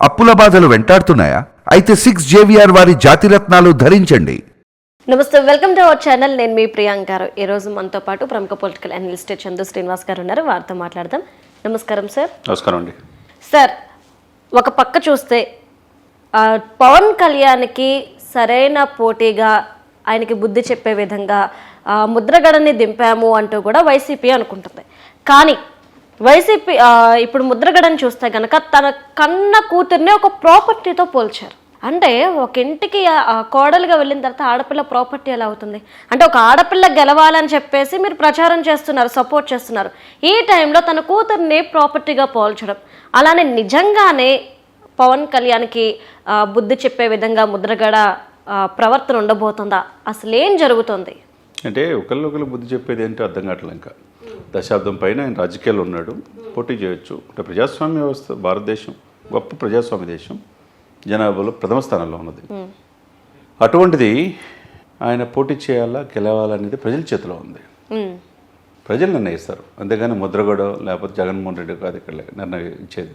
అప్పుల బాధలు వెంటాడుతున్నాయా? అయితే సిక్స్ జేవిఆర్ వారి జాతిరత్నాలు ధరించండి. నమస్తే వెల్కమ్ టు అవర్ ఛానల్. నేను మీ ప్రియాంక్ గారు. ఈ రోజు మనతో పాటు ప్రముఖ పొలిటికల్ అనలిస్ట్ చందు శ్రీనివాస్ గారు ఉన్నారు. వారితో మాట్లాడదాం. నమస్కారం సార్. నమస్కారం అండి. సార్ ఒక పక్క చూస్తే ఆ, పవన్ కళ్యాణ్కి సరైన పోటీగా ఆయనకి బుద్ధి చెప్పే విధంగా ముద్రగడని దింపాము అంటూ కూడా వైసీపీ అనుకుంటుంది. కానీ వైసీపీ ఇప్పుడు ముద్రగడని చూస్తే గనక తన కన్న కూతుర్ని ఒక ప్రాపర్టీతో పోల్చారు. అంటే ఒక ఇంటికి కోడలుగా వెళ్ళిన తర్వాత ఆడపిల్ల ప్రాపర్టీ ఎలా అవుతుంది? అంటే ఒక ఆడపిల్ల గెలవాలని చెప్పేసి మీరు ప్రచారం చేస్తున్నారు సపోర్ట్ చేస్తున్నారు. ఈ టైంలో తన కూతుర్ని ప్రాపర్టీగా పోల్చడం. అలానే నిజంగానే పవన్ కళ్యాణ్కి బుద్ధి చెప్పే విధంగా ముద్రగడ ప్రవర్తన ఉండబోతుందా? అసలు ఏం జరుగుతుంది? అంటే ఒకళ్ళొకరు బుద్ధి చెప్పేది ఏంటో అర్థం కావట్లేదు ఇంకా. దశాబ్దం పైన ఆయన రాజకీయాల్లో ఉన్నాడు. పోటీ చేయొచ్చు. అంటే ప్రజాస్వామ్య వ్యవస్థ భారతదేశం గొప్ప ప్రజాస్వామ్య దేశం జనాభాలో ప్రథమ స్థానంలో ఉన్నది. అటువంటిది ఆయన పోటీ చేయాలా గెలవాలనేది ప్రజల చేతిలో ఉంది. ప్రజలు నిర్ణయిస్తారు. అంతేగాని ముద్రగడ లేకపోతే జగన్మోహన్ రెడ్డి కాదు ఇక్కడ నిర్ణయం ఇచ్చేది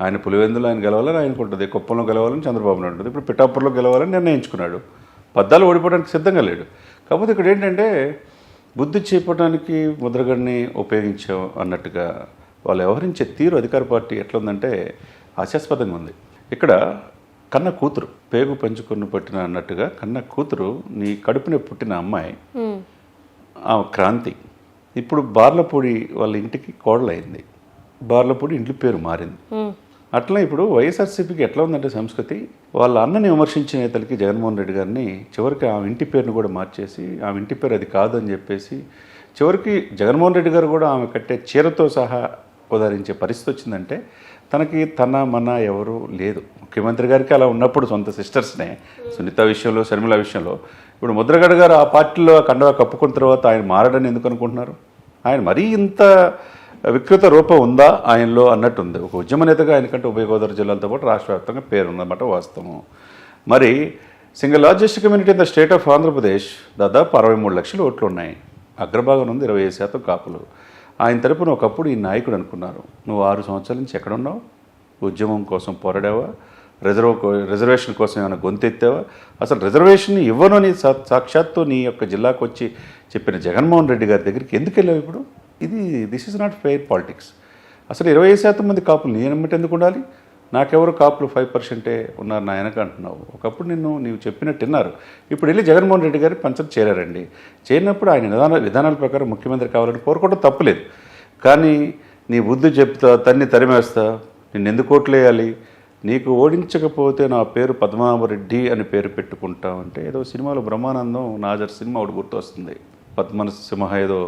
ఆయన పులివెందులో ఆయన గెలవాలని ఆయనకు ఉంటుంది కుప్పంలో గెలవాలని చంద్రబాబు నాయుడు ఉంటుంది. ఇప్పుడు పిఠాపురంలో గెలవాలని నిర్ణయించుకున్నాడు. పద్దాలు ఓడిపోవడానికి సిద్ధంగా లేడు. కాకపోతే ఇక్కడ ఏంటంటే బుద్ధి చేపడానికి ముద్రగడిని ఉపయోగించాం అన్నట్టుగా వాళ్ళు వ్యవహరించే తీరు అధికార పార్టీ ఎట్లా ఉందంటే హాస్యాస్పదంగా ఉంది. ఇక్కడ కన్న కూతురు పేగు పంచుకొని పట్టిన అన్నట్టుగా కన్న కూతురు నీ కడుపునే పుట్టిన అమ్మాయి ఆ క్రాంతి. ఇప్పుడు బార్లపూడి వాళ్ళ ఇంటికి కోడలైంది. బార్లపూడి ఇంటి పేరు మారింది. అట్లా ఇప్పుడు వైఎస్ఆర్సీపీకి ఎట్లా ఉందంటే సంస్కృతి వాళ్ళ అన్నని విమర్శించిన నేతలకి జగన్మోహన్ రెడ్డి గారిని చివరికి ఆ ఇంటి పేరును కూడా మార్చేసి ఆమె ఇంటి పేరు అది కాదని చెప్పేసి చివరికి జగన్మోహన్ రెడ్డి గారు కూడా ఆమె కట్టే చీరతో సహా ఉదాహరించే పరిస్థితి వచ్చిందంటే తనకి తన మన ఎవరు లేదు. ముఖ్యమంత్రి గారికి అలా ఉన్నప్పుడు సొంత సిస్టర్స్నే సునీత విషయంలో శర్మిల విషయంలో ఇప్పుడు ముద్రగడ గారు ఆ పార్టీలో ఆ కండవా కప్పుకున్న తర్వాత ఆయన మారడని ఎందుకు అనుకుంటున్నారు? ఆయన మరీ ఇంత వికృత రూపం ఉందా ఆయనలో అన్నట్టుంది. ఒక ఉద్యమ నేతగా ఆయనకంటే ఉభయ గోదావరి జిల్లాలతో పాటు రాష్ట్ర వ్యాప్తంగా పేరు ఉందన్నమాట వాస్తవం. మరి single largest community in the state of Andhra Pradesh దాదాపు అరవై మూడు లక్షల ఓట్లు ఉన్నాయి అగ్రభాగం ఉంది ఇరవై ఐదు శాతం కాపులు. ఆయన తరపున ఒకప్పుడు ఈ నాయకుడు అనుకున్నారు. నువ్వు ఆరు సంవత్సరాల నుంచి ఎక్కడున్నావు? ఉద్యమం కోసం పోరాడావా? రిజర్వ్ రిజర్వేషన్ కోసం ఏమైనా గొంతెత్తావా? అసలు రిజర్వేషన్ ఇవ్వను అని సాక్షాత్తు నీ యొక్క జిల్లాకు వచ్చి చెప్పిన జగన్మోహన్ రెడ్డి గారి దగ్గరికి ఎందుకు వెళ్ళావు ఇప్పుడు? ఇది this is not fair politics అసలు ఇరవై ఐదు శాతం మంది కాపులు నేను ఎమ్మటి ఎందుకు ఉండాలి? నాకెవరు కాపులు ఫైవ్ పర్సెంటే ఉన్నారు నా వెనక అంటున్నావు. ఒకప్పుడు నిన్ను నీవు చెప్పినట్టు విన్నారు ఇప్పుడు వెళ్ళి జగన్మోహన్ రెడ్డి గారి పంచం చేరారండి. చేరినప్పుడు ఆయన విధాన విధానాల ప్రకారం ముఖ్యమంత్రి కావాలని కోరుకోవడం తప్పులేదు. కానీ నీ బుద్ధి చెప్తా తన్ని తరిమేస్తా నిన్ను ఎందుకు ఓట్లేయాలి నీకు ఓడించకపోతే నా పేరు పద్మనాభరెడ్డి అని పేరు పెట్టుకుంటా అంటే ఏదో సినిమాలో బ్రహ్మానందం నాజర్ సినిమా ఒకటి గుర్తొస్తుంది. పద్మ సింహ ఏదో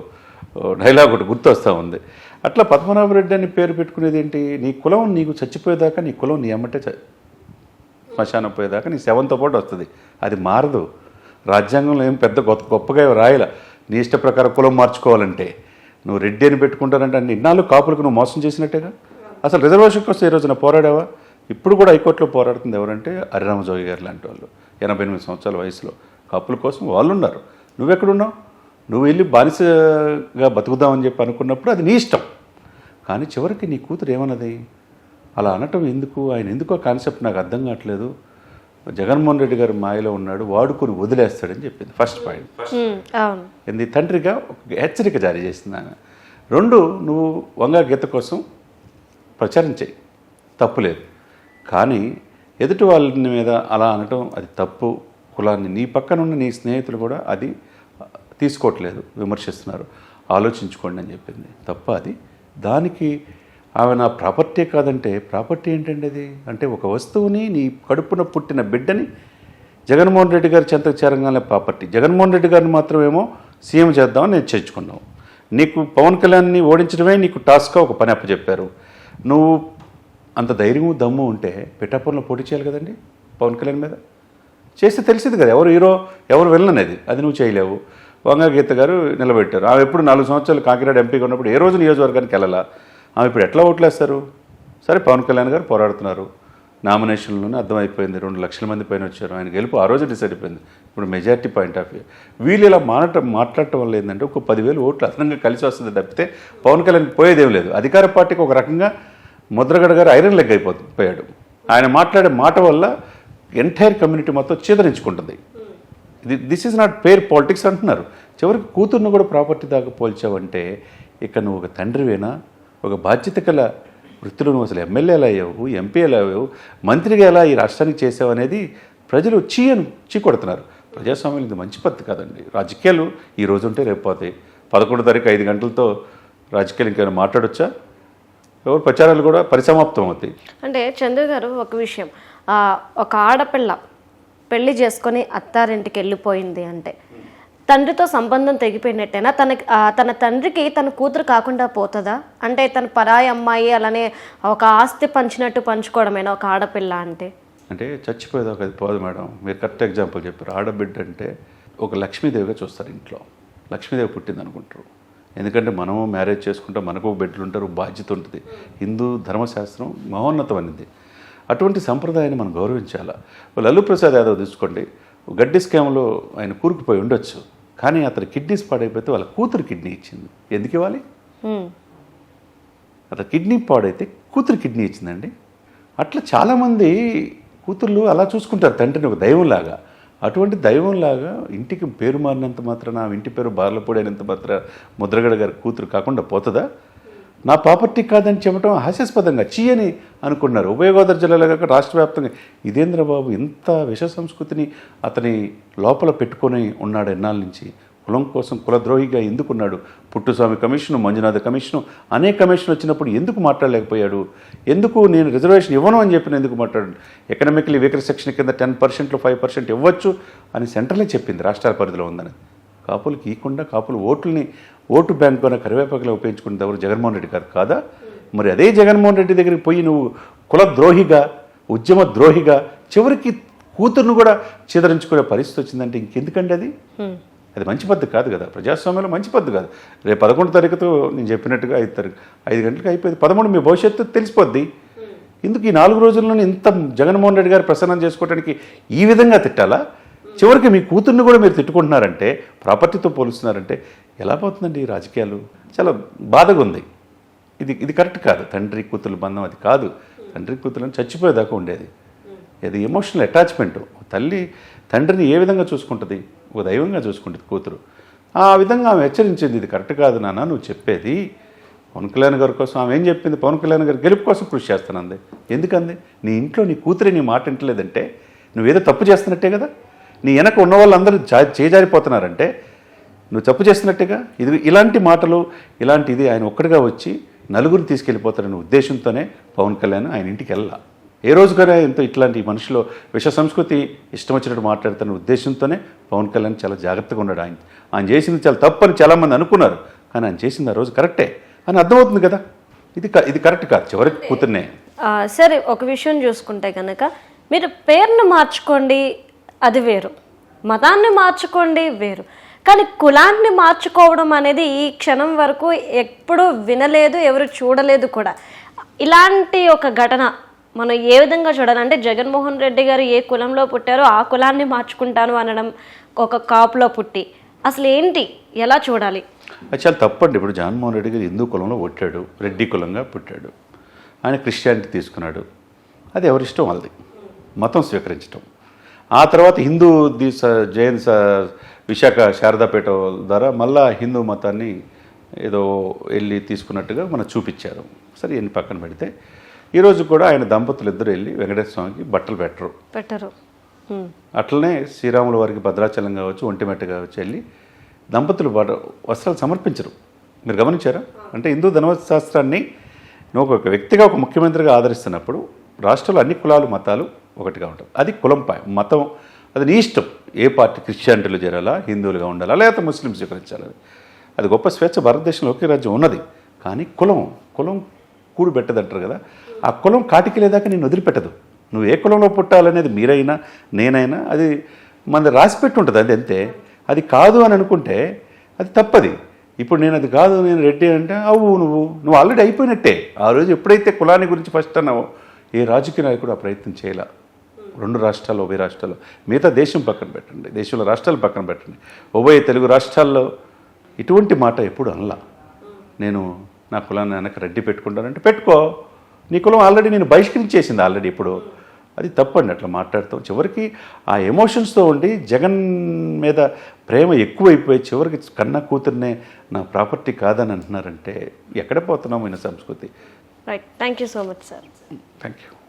డైలాగ్ ఒకటి గుర్తొస్తూ ఉంది. అట్లా పద్మనాభరెడ్డి అని పేరు పెట్టుకునేది ఏంటి? నీ కులం నీకు చచ్చిపోయేదాకా నీ కులం నీ అమ్మటే చ- శ్మశానం పోయేదాకా నీ శవంతో పాటు వస్తుంది. అది మారదు. రాజ్యాంగంలో ఏం పెద్ద గొప్ప గొప్పగా రాయల. నీ ఇష్ట ప్రకారం కులం మార్చుకోవాలంటే. నువ్వు రెడ్డి అని పెట్టుకుంటానంటే అన్ని ఇన్నాళ్ళు కాపులకు నువ్వు మోసం చేసినట్టేగా? అసలు రిజర్వేషన్ కోసం ఈ రోజున పోరాడావా? ఇప్పుడు కూడా హైకోర్టులో పోరాడుతుంది ఎవరంటే హరిరామజోగి గారు లాంటి వాళ్ళు. ఎనభై ఎనిమిది సంవత్సరాల వయసులో కాపుల కోసం వాళ్ళు ఉన్నారు నువ్వెక్కడున్నావు? నువ్వు వెళ్ళి బానిసగా బతుకుదామని చెప్పి అనుకున్నప్పుడు అది నీ ఇష్టం. కానీ చివరికి నీ కూతురు ఏమన్నది? అలా అనటం ఎందుకు? ఆయన ఎందుకో కాన్సెప్ట్ నాకు అర్థం కావట్లేదు. జగన్మోహన్ రెడ్డి గారు మాయలో ఉన్నాడు వాడుకొని వదిలేస్తాడని చెప్పింది. ఫస్ట్ పాయింట్ ఇది తండ్రిగా ఒక హెచ్చరిక జారీ చేసింది ఆమె. రెండు నువ్వు వంగా గీత కోసం ప్రచారం చేయి. తప్పులేదు కానీ ఎదుటి వాళ్ళ మీద అలా అనటం అది తప్పు. కులాన్ని నీ పక్కన ఉన్న నీ స్నేహితులు కూడా అది తీసుకోవట్లేదు విమర్శిస్తున్నారు. ఆలోచించుకోండి అని చెప్పింది. తప్ప అది దానికి ఆమె నా ప్రాపర్టీ కాదంటే ప్రాపర్టీ ఏంటండి అది? అంటే ఒక వస్తువుని నీ కడుపున పుట్టిన బిడ్డని జగన్మోహన్ రెడ్డి గారి చెంతకు చేరంగానే ప్రాపర్టీ. జగన్మోహన్ రెడ్డి గారిని మాత్రమేమో సీఎం చేద్దామని నేను చేర్చుకున్నావు నీకు పవన్ కళ్యాణ్ని ఓడించడమే నీకు టాస్క్గా ఒక పని అప్పచెప్పారు. నువ్వు అంత ధైర్యము దమ్ము ఉంటే పిఠాపురంలో పోటీ చేయాలి కదండి పవన్ కళ్యాణ్ మీద? చేస్తే తెలిసింది కదా ఎవరు హీరో ఎవరు వెళ్ళననేది అది నువ్వు చేయలేవు. వంగగీత గారు నిలబెట్టారు. ఆమె ఎప్పుడు నాలుగు సంవత్సరాలు కాకినాడ ఎంపీగా ఉన్నప్పుడు ఏ రోజు నియోజకవర్గానికి వెళ్ళాలా? ఆమె ఇప్పుడు ఎట్లా ఓట్లేస్తారు? సరే పవన్ కళ్యాణ్ గారు పోరాడుతున్నారు. నామినేషన్లోనే అర్థమైపోయింది. రెండు లక్షల మంది పైన వచ్చారు. ఆయన గెలుపు ఆ రోజు డిసైడ్ అయిపోయింది. ఇప్పుడు మెజారిటీ పాయింట్ ఆఫ్ వ్యూ. వీళ్ళు ఇలా మానటం మాట్లాడటం వల్ల ఏంటంటే ఒక పదివేలు ఓట్లు అదనంగా కలిసి వస్తుంది తప్పితే పవన్ కళ్యాణ్ పోయేదేం లేదు. అధికార పార్టీకి ఒక రకంగా ముద్రగడ గారు ఐరన్ లెగ్ అయిపోయాడు ఆయన మాట్లాడే మాట వల్ల ఎంటైర్ కమ్యూనిటీ మొత్తం చీదరించుకుంటుంది. ఇది this is not fair politics అంటున్నారు. చివరికి కూతుర్ను కూడా ప్రాపర్టీ దాకా పోల్చావంటే ఇక్కడ నువ్వు ఒక తండ్రివేనా? ఒక బాధ్యత గల వృత్తిలో నువ్వు అసలు ఎమ్మెల్యేలు అయ్యావు? ఎంపీ ఎలా అయ్యావు? మంత్రిగా ఎలా ఈ రాష్ట్రానికి చేసావు అనేది ప్రజలు చీయను చీ కొడుతున్నారు. ప్రజాస్వామ్యం ఇది మంచి పద్ధతి కాదండి. రాజకీయాలు ఈ రోజు ఉంటే రేపు పోతాయి. పదకొండు తారీఖు ఐదు గంటలతో రాజకీయాలు ఇంకేమైనా మాట్లాడొచ్చా? ఎవరు ప్రచారాలు కూడా పరిసమాప్తం అవుతాయి అంటే చంద్ర గారు ఒక విషయం. ఒక ఆడపిల్ల పెళ్ళి చేసుకొని అత్తారింటికి వెళ్ళిపోయింది అంటే. తండ్రితో సంబంధం తెగిపోయినట్టేనా? తనకి తన తండ్రికి తన కూతురు కాకుండా పోతుందా? అంటే తన పరాయి అమ్మాయి అలానే ఒక ఆస్తి పంచినట్టు పంచుకోవడమేనా ఒక ఆడపిల్ల అంటే? అంటే చచ్చిపోయేది ఒక పోదు మేడం. మీరు కరెక్ట్ ఎగ్జాంపుల్ చెప్పారు. ఆడబిడ్డ అంటే ఒక లక్ష్మీదేవిగా చూస్తారు ఇంట్లో. లక్ష్మీదేవి పుట్టింది అనుకుంటారు ఎందుకంటే మనము మ్యారేజ్ చేసుకుంటే మనకు బిడ్డలు ఉంటారు బాధ్యత ఉంటుంది. హిందూ ధర్మశాస్త్రం మహోన్నతమైనది. అటువంటి సంప్రదాయాన్ని మనం గౌరవించాలా? లల్లు ప్రసాద్ యాదవ్ తీసుకోండి. గడ్డి స్కామ్లో ఆయన కూరుకుపోయి ఉండొచ్చు. కానీ అతని కిడ్నీస్ పాడైపోతే వాళ్ళ కూతురు కిడ్నీ ఇచ్చింది. ఎందుకు ఇవ్వాలి. అతను కిడ్నీ పాడైతే కూతురు కిడ్నీ ఇచ్చిందండి. అట్లా చాలామంది కూతుర్లు అలా చూసుకుంటారు తండ్రిని ఒక దైవంలాగా. అటువంటి దైవంలాగా ఇంటికి పేరు మారినంత మాత్రాన ఇంటి పేరు బార్లపూడైనంత మాత్ర ముద్రగడ గారి కూతురు కాకుండా పోతుందా? నా ప్రాపర్టీ కాదని చెప్పడం హాస్యాస్పదంగా చీయని అనుకున్నారు. ఉభయ గోదావరి జిల్లాలో కాక రాష్ట్ర వ్యాప్తంగా. ఇదేంద్రబాబు ఇంత విష సంస్కృతిని అతని లోపల పెట్టుకొని ఉన్నాడు ఎన్నాళ్ళ నుంచి? కులం కోసం కులద్రోహిగా ఎందుకున్నాడు? పుట్టుస్వామి కమిషను మంజునాథ కమిషను అనేక కమిషన్ వచ్చినప్పుడు ఎందుకు మాట్లాడలేకపోయాడు? ఎందుకు నేను రిజర్వేషన్ ఇవ్వను అని చెప్పిన ఎందుకు మాట్లాడాడు ఎకనామికలీ వీకర్ సెక్షన్ కింద టెన్ పర్సెంట్లో ఫైవ్ పర్సెంట్ ఇవ్వచ్చు అని సెంట్రలే చెప్పింది రాష్ట్రాల పరిధిలో ఉందని. కాపులకి ఇవ్వకుండా కాపులు ఓట్లని ఓటు బ్యాంకు అనే కరివేపాకులో ఉపయోగించుకున్నది ఎవరు జగన్మోహన్ రెడ్డి గారు కాదా? మరి అదే జగన్మోహన్ రెడ్డి దగ్గరికి పోయి నువ్వు కుల ద్రోహిగా ఉద్యమ ద్రోహిగా చివరికి కూతురును కూడా చిదరించుకునే పరిస్థితి వచ్చిందంటే ఇంకెందుకండి అది? అది మంచి పద్ధతి కాదు కదా. ప్రజాస్వామ్యంలో మంచి పద్ధతి కాదు. రేపు పదకొండు తారీఖుతో నేను చెప్పినట్టుగా ఐదు తారీఖు ఐదు గంటలకు అయిపోయింది. పదమూడు మీ భవిష్యత్తు తెలిసిపోద్ది. ఎందుకు ఈ నాలుగు రోజుల్లోనే ఇంత జగన్మోహన్ రెడ్డి గారు ప్రసన్నం చేసుకోవడానికి ఈ విధంగా తిట్టాలా? చివరికి మీ కూతుర్ని కూడా మీరు తిట్టుకుంటున్నారంటే ప్రాపర్టీతో పోలుస్తున్నారంటే ఎలా పోతుందండి ఈ రాజకీయాలు? చాలా బాధగా ఉంది ఇది ఇది కరెక్ట్ కాదు. తండ్రి కూతురు బంధం అది కాదు. తండ్రి కూతురుని చచ్చిపోయేదాకా ఉండేది. ఇది ఎమోషనల్ అటాచ్మెంట్. తల్లి తండ్రిని ఏ విధంగా చూసుకుంటుంది? ఒక దైవంగా చూసుకుంటుంది కూతురు. ఆ విధంగా ఆమె హెచ్చరించింది ఇది కరెక్ట్ కాదు నాన్న నువ్వు చెప్పేది పవన్ కళ్యాణ్ గారి కోసం. ఆమె ఏం చెప్పింది? పవన్ కళ్యాణ్ గారి గెలుపు కోసం కృషి చేస్తానంది. ఎందుకంది? నీ ఇంట్లో నీ కూతురే నీ మాట వింటలేదంటే నువ్వేదో తప్పు చేస్తున్నట్టే కదా? నీ వెనక ఉన్న వాళ్ళందరూ జా చేజారిపోతున్నారంటే నువ్వు తప్పు చేస్తున్నట్టుగా? ఇది ఇలాంటి మాటలు ఇలాంటి ఇది ఆయన ఒక్కడిగా వచ్చి నలుగురిని తీసుకెళ్ళిపోతారనే ఉద్దేశంతోనే పవన్ కళ్యాణ్ ఆయన ఇంటికి వెళ్ళా. ఏ రోజుకైనా ఎంతో ఇట్లాంటి మనుషులు విష సంస్కృతి ఇష్టం వచ్చినట్టు మాట్లాడుతున్న ఉద్దేశంతోనే పవన్ కళ్యాణ్ చాలా జాగ్రత్తగా ఉన్నాడు ఆయన. ఆయన చేసింది చాలా తప్పని చాలామంది అనుకున్నారు కానీ ఆయన చేసింది ఆ రోజు కరెక్టే. అని అర్థమవుతుంది కదా. ఇది ఇది కరెక్ట్ కాదు. చివరికి కూతుర్నే. ఆ, సరే ఒక విషయం చూసుకుంటే కనుక మీరు పేరును మార్చుకోండి అది వేరు. మతాన్ని మార్చుకోండి వేరు. కానీ కులాన్ని మార్చుకోవడం అనేది ఈ క్షణం వరకు ఎప్పుడూ వినలేదు ఎవరు చూడలేదు కూడా. ఇలాంటి ఒక ఘటన మనం ఏ విధంగా చూడాలి? అంటే జగన్మోహన్ రెడ్డి గారు ఏ కులంలో పుట్టారో ఆ కులాన్ని మార్చుకుంటాను అనడం ఒక కాపులో పుట్టి అసలు ఏంటి? ఎలా చూడాలి? చాలా తప్పండి. ఇప్పుడు జగన్మోహన్ రెడ్డి గారు హిందూ కులంలో పుట్టాడు రెడ్డి కులంగా పుట్టాడు. ఆయన క్రిస్టియానిటీ తీసుకున్నాడు. అది ఎవరిష్టం వాళ్ళది. మతం స్వీకరించడం ఆ తర్వాత హిందూ ది జైన్ విశాఖ శారదాపేట ద్వారా మళ్ళా హిందూ మతాన్ని ఏదో వెళ్ళి తీసుకున్నట్టుగా మనం చూపించారు. సరే ఎన్ని పక్కన పెడితే ఈరోజు కూడా ఆయన దంపతులు ఇద్దరు వెళ్ళి వెంకటేశ్వర స్వామికి బట్టలు పెట్టరు. పెట్టరు. అట్లనే శ్రీరాముల వారికి భద్రాచలం కావచ్చు ఒంటిమెట్ట కావచ్చు వెళ్ళి దంపతులు వస్త్రాలు సమర్పించరు. మీరు గమనించారా? అంటే హిందూ ధర్మశాస్త్రాన్ని నువ్వు ఒక వ్యక్తిగా ఒక ముఖ్యమంత్రిగా ఆదరిస్తున్నప్పుడు రాష్ట్రంలో అన్ని కులాలు మతాలు ఒకటిగా ఉంటుంది. అది కులంపై మతం అది నీ ఇష్టం. ఏ పార్టీ క్రిస్టియానిటీలో చేరాలా హిందువులుగా ఉండాలా లేకపోతే ముస్లిం స్వీకరించాలి? అది గొప్ప స్వేచ్ఛ. భారతదేశంలో ఒకే రాజ్యం ఉన్నది. కానీ కులం కులం కూడు పెట్టదంటారు కదా. ఆ కులం కాటికి లేదాక నేను వదిలిపెట్టదు. నువ్వు ఏ కులంలో పుట్టాలనేది మీరైనా నేనైనా అది మన రాసిపెట్టి ఉంటుంది అది అంతే. అది కాదు అని అనుకుంటే అది తప్పది. ఇప్పుడు నేను అది కాదు నేను రెడ్డి అంటే అవు నువ్వు. నువ్వు ఆల్రెడీ అయిపోయినట్టే. ఆ రోజు ఎప్పుడైతే కులాన్ని గురించి ఫస్ట్ అన్నావో ఏ రాజకీయ నాయకుడు ఆ ప్రయత్నం చేయాల? రెండు రాష్ట్రాలు ఉభయ రాష్ట్రాలు మిగతా దేశం పక్కన పెట్టండి దేశంలో రాష్ట్రాలు పక్కన పెట్టండి. ఉభయ తెలుగు రాష్ట్రాల్లో ఇటువంటి మాట ఎప్పుడు అనలా. నేను నా కులాన్ని వెనక రెడ్డి పెట్టుకుంటానంటే పెట్టుకో. నీ కులం ఆల్రెడీ నేను బహిష్కరించేసింది ఆల్రెడీ ఇప్పుడు. అది తప్పండి అట్లా మాట్లాడతాం. చివరికి ఆ ఎమోషన్స్తో ఉండి జగన్ మీద ప్రేమ ఎక్కువైపోయి చివరికి కన్న కూతుర్నే నా ప్రాపర్టీ కాదని అంటున్నారంటే ఎక్కడ పోతున్నాం ఈయన సంస్కృతి? Right thank you so much sir thank you